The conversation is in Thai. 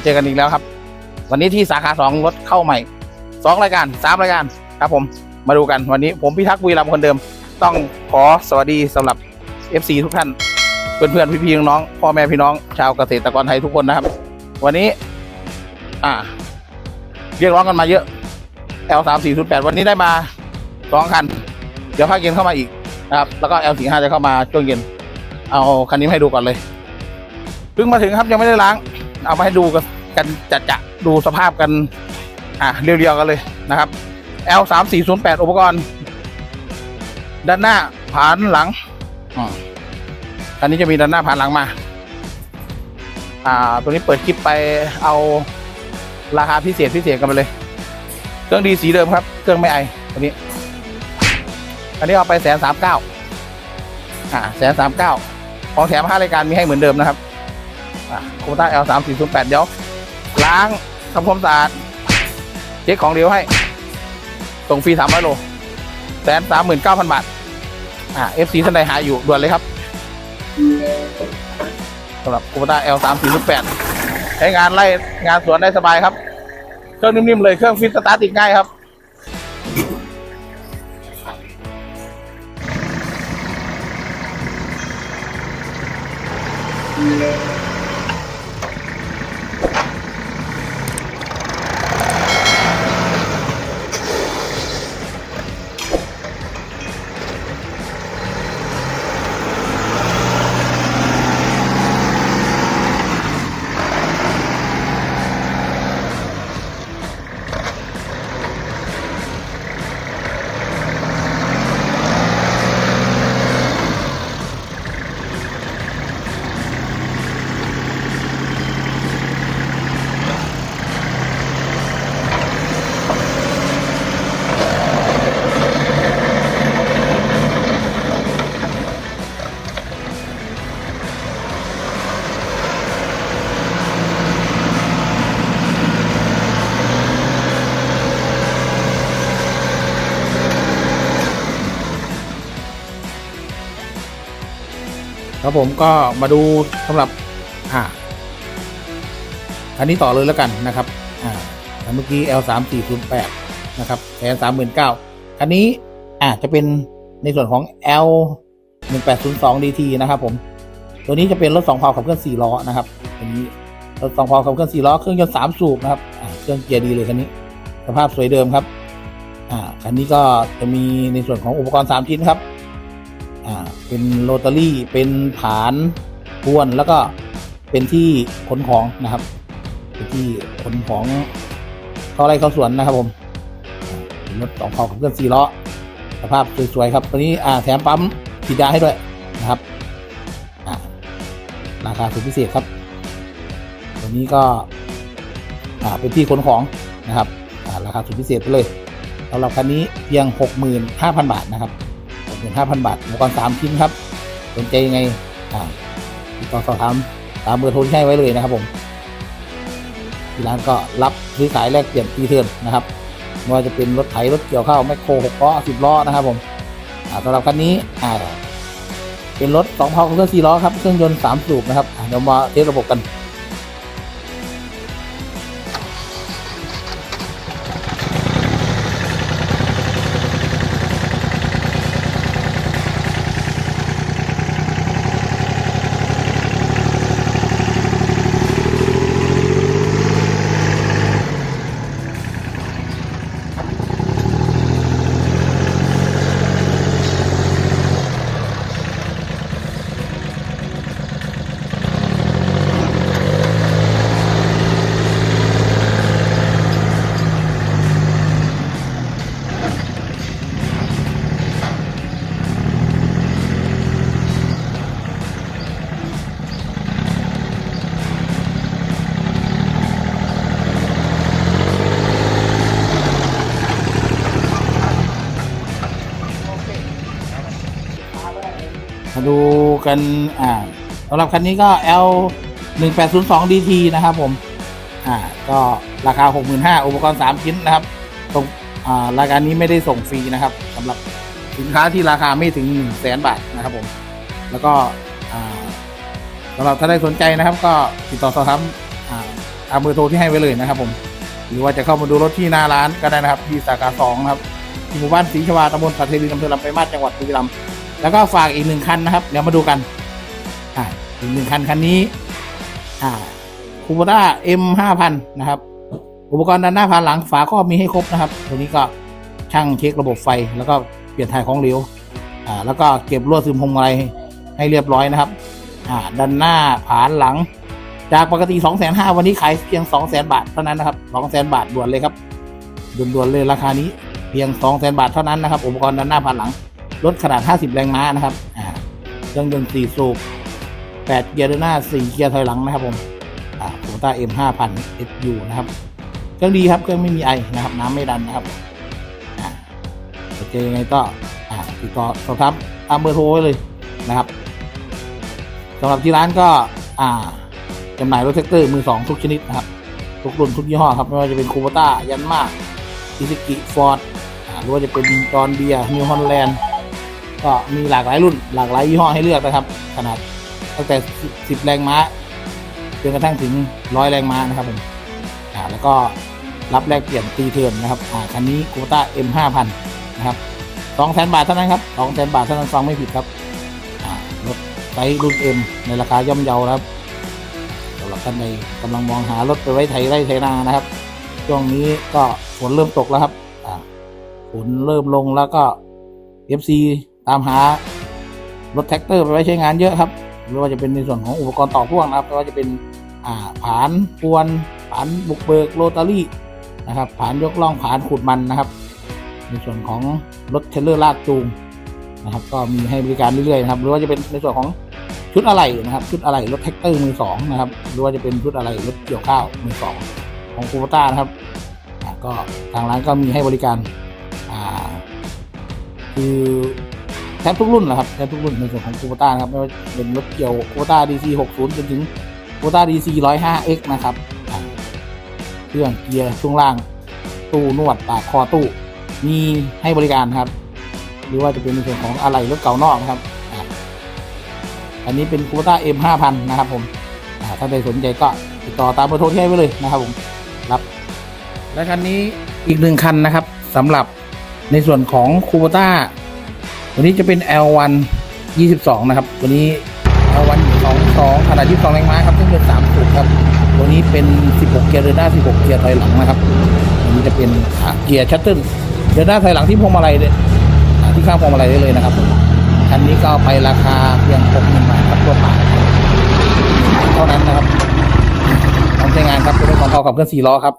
มาเจอกันอีกแล้วครับ วันนี้ที่สาขาสองรถเข้าใหม่สองรายการสามรายการครับผมมาดูกันวันนี้ผมพิทักษ์บุรีรัมย์คนเดิม ต้องขอสวัสดีสำหรับ FC ทุกท่าน เพื่อนๆพี่ๆน้องๆพ่อแม่พี่น้อง ชาวเกษตรกรไทยทุกคนนะครับ วันนี้ อ่า เรียกร้องกันมาเยอะ L 3 4 0 8วันนี้ได้มาสองคัน เดี๋ยวภาคเย็นเข้ามาอีกนะครับ แล้วก็ L 4 5จะเข้ามาช่วงเย็น เอาคันนี้มาให้ดูก่อนเลยเพิ่งมาถึงครับยังไม่ได้ล้าง เอามาให้ดูกันจัดจะดูสภาพกัน อะเรียวๆกันเลยนะครับ L 3 4 0 8อุปกรณ์ ด้านหน้าผานหลังอันนี้จะมีด้านหน้าผานหลังมา อ่า ตัวนี้เปิดคลิปไปเอาราคาพิเศษพิเศษกันไปเลย เครื่องดีสีเดิมครับ เครื่องไม่ไอตัวนี้ อันนี้เอาไปแสนสามเก้าอ่าแสนสามเก้าของแถมห้ารายการมีให้เหมือนเดิมนะครับ โคต้า L สามสี่ศูนย์แปดเดี๋ยว ล้างทำความสะอาดเช็คของเดียวให้ ส่งฟรีสามร้อยโลแสนสามหมื่นเก้าพันบาท อ่า FC ท่านใดหาอยู่ด่วนเลยครับสำหรับโคต้า L สามสี่ศูนย์แปดใช้งานไล่งานสวนได้สบายครับ เครื่องนิ่มๆเลยเครื่องฟิตสตาร์ติดง่ายครับ ครับผมก็มาดูสำหรับอ่าอันนี้ต่อเลยแล้วกันนะครับอ่าเมื่อกี้ L 3 4 0 8นะครับแทนสามหมื่นเก้าคันนี้อ่าจะเป็นในส่วนของ L 1 8 0 2 DT นะครับผม ตัวนี้จะเป็นรถสองเพาขับเคลื่อนสี่ล้อนะครับตัวนี้รถสองเพาขับเคลื่อนสี่ล้อเครื่องยนต์สามสูบนะครับเครื่องเกียร์ดีเลยคันนี้ สภาพสวยเดิมครับอ่าคันนี้ก็จะมีในส่วนของอุปกรณ์สามชิ้นครับ อ่าเป็นโรตารี่เป็นฐานพ่วนแล้วก็เป็นที่ขนของนะครับเป็นที่ขนของเข้าไร่เข้าสวนนะครับผมรถสองเขาขับเคลื่อนสี่ล้อสภาพสวยๆครับตัวนี้อ่าแถมปั๊มฉีดยาให้ด้วยนะครับอ่าราคาสุดพิเศษครับตัวนี้ก็อ่าเป็นที่ขนของนะครับอ่าราคาสุดพิเศษไปเลยสำหรับคันนี้เพียง 65,000 บาทนะครับ หมื่นห้าพันบาทอุปกรณ์สามชิ้นครับสนใจยังไงอ่าติดต่อสอบถามตามเบอร์โทรที่ให้ไว้เลยนะครับผมที่ร้านก็รับซื้อขายแลกเปลี่ยนฟรีเทิร์นนะครับไม่ว่าจะเป็นรถไถรถเกี่ยวข้าวแมคโครหกล้อสิบล้อนะครับผมอ่าสำหรับคันนี้อ่าเป็นรถสองพาเครื่องสี่ล้อครับเครื่องยนต์สามสูบนะครับเดี๋ยวมาเทสระบบกัน มาดูกันอ่าสำหรับคันนี้ก็ L 1 8 0 2 DT นะครับผมอ่าก็ราคา 65,000อุปกรณ์ 3 ชิ้นนะครับตรงอ่ารายการนี้ไม่ได้ส่งฟรีนะครับสำหรับสินค้าที่ราคาไม่ถึง 1 0 0 0 0แสนบาทนะครับผมแล้วก็อ่าสำหรับถ้าได้สนใจนะครับ ก็ติดต่อสอบถามอ่าตามเบอร์โทรที่ให้ไว้เลยนะครับผมหรือว่าจะเข้ามาดูรถที่หน้าร้านก็ได้นะครับที่สาขาสองนะครับที่หมู่บ้านศรีชวาตำบลสัตเทวีอำเภอลำไปมาสจังหวัดบุรีรัมย์ แล้วก็ฝากอีกหนึ่งคันนะครับ เดี๋ยวมาดูกัน อ่าอีกหนึ่งคันคันนี้ อ่าคูโบต้า M ห้าพันนะครับ อุปกรณ์ด้านหน้าผ่านหลังฝาครอบมีให้ครบนะครับ ตัวนี้ก็ช่างเช็คระบบไฟ แล้วก็เปลี่ยนถ่ายของเหลว อ่า แล้วก็เก็บลวดซึมพวงมาลัยให้เรียบร้อยนะครับ อ่า ด้านหน้าผ่านหลัง จากปกติ 2 5 0 0 0วันนี้ขายเพียง 2 0 0 0 0 0 บาทเท่านั้นนะครับ 2 0 0 0 0บาทด่วนเลยครับด่วนๆเลยราคานี้เพียง 2 0 0 0 0 0 บาทเท่านั้นนะครับ อุปกรณ์ด้านหน้าผ่านหลัง รถขนาด 50 แรงม้านะครับอ่าเครื่องยนต์4สูบ8เกียร์เดินหน้า 4 เกียร์ถอยหลังนะครับผมอ่าโคต้า M 5000 SU นะครับ เครื่องดีครับ เครื่องไม่มีไอนะครับ น้ำไม่ดันนะครับอ่าจะเจอยังไงก็อ่าติดต่อสอบถามตามเบอร์โทรไว้เลยนะครับสำหรับที่ร้านก็อ่าจำหน่ายรถแท็กเตอร์มือสองทุกชนิดนะครับ ทุกรุ่นทุกยี่ห้อครับ ไม่ว่าจะเป็นคูโบต้ายันมาอิซิกิฟอร์ดหรือว่าจะเป็นจอร์นเบียร์นิวฮอลแลนด์ ก็มีหลากหลายรุ่นหลากหลายยี่ห้อให้เลือกนะครับ ขนาดตั้งแต่ 10 แรงม้าจนกระทั่งถึงร้อยแรงม้านะครับผมอ่าแล้วก็รับแลกเปลี่ยนตีเทิร์นนะครับอ่าคันนี้คูโบต้า M 5 0 0 0นะครับสองแสนบาทเท่านั้นครับสองแสนบาทเท่านั้นฟังไม่ผิดครับอ่ารถไซรุ่น M ในราคาย่อมเยาครับสำหรับท่านใดกำลังมองหารถไปไว้ไถไร่ไถนานะครับช่วงนี้ก็ฝนเริ่มตกแล้วครับอ่าฝนเริ่มลงแล้วก็ FC ตามหารถแท็กเตอร์ไปไว้ใช้งานเยอะครับไม่ว่าจะเป็นในส่วนของอุปกรณ์ต่อพ่วงนะครับไม่ว่าจะเป็นอ่าผานปวนผานบุกเบิกโรตารี่นะครับผานยกล่องผานขุดมันนะครับ ในส่วนของรถเทรลเลอร์ลากจูงนะครับ ก็มีให้บริการเรื่อยๆนะครับหรือว่าจะเป็นในส่วนของชุดอะไหล่นะครับ ชุดอะไหล่รถแท็กเตอร์มือสองนะครับ หรือว่าจะเป็นชุดอะไหล่รถเกี่ยวข้าวมือสองของคูโบต้านะครับก็ทางร้านก็มีให้บริการ อ่า คือ แทบทุกรุ่นนะครับแทบทุกรุ่นในส่วนของคูโบต้านะครับไม่ว่าเป็นรถเกี่ยวคูโบต้า DC 60จนถึงคูโบต้า DC 105X นะครับเครื่องเกียร์ช่วงล่าง ตู้นวดปากคอตู้ มีให้บริการครับ หรือว่าจะเป็นในส่วนของอะไหล่รถเก่านอกนะครับอันนี้เป็นคูต้า M 5 0 0 0นะครับผมถ้าใครสนใจก็ติดต่อตามเบอร์โทรที่ให้ไว้เลยนะครับผมรับและคันนี้อีกหนึ่งคันนะครับสำหรับในส่วนของคูโบต้า ตัวนี้จะเป็น L1 22 นะครับ ตัวนี้ L1 22ขนาด 22 แรงม้าครับเครื่องยนต์3สูบครับ ตัวนี้เป็น 16 เกียร์เดินหน้า 16 เกียร์ถอยหลังนะครับตัวนี้จะเป็นอ่าเกียร์ชัตเติลเดินหน้าถอยหลังที่พวงมาลัยเนี่ยที่ข้างพวงมาลัยได้เลยนะครับผมคันนี้ก็ไปราคาเพียง6 0 0 0 0บาทครับตัวปล่าเท่านั้นนะครับต้องใช้งานครับเป็นรถของเขากับเครื่อง4ล้อครับ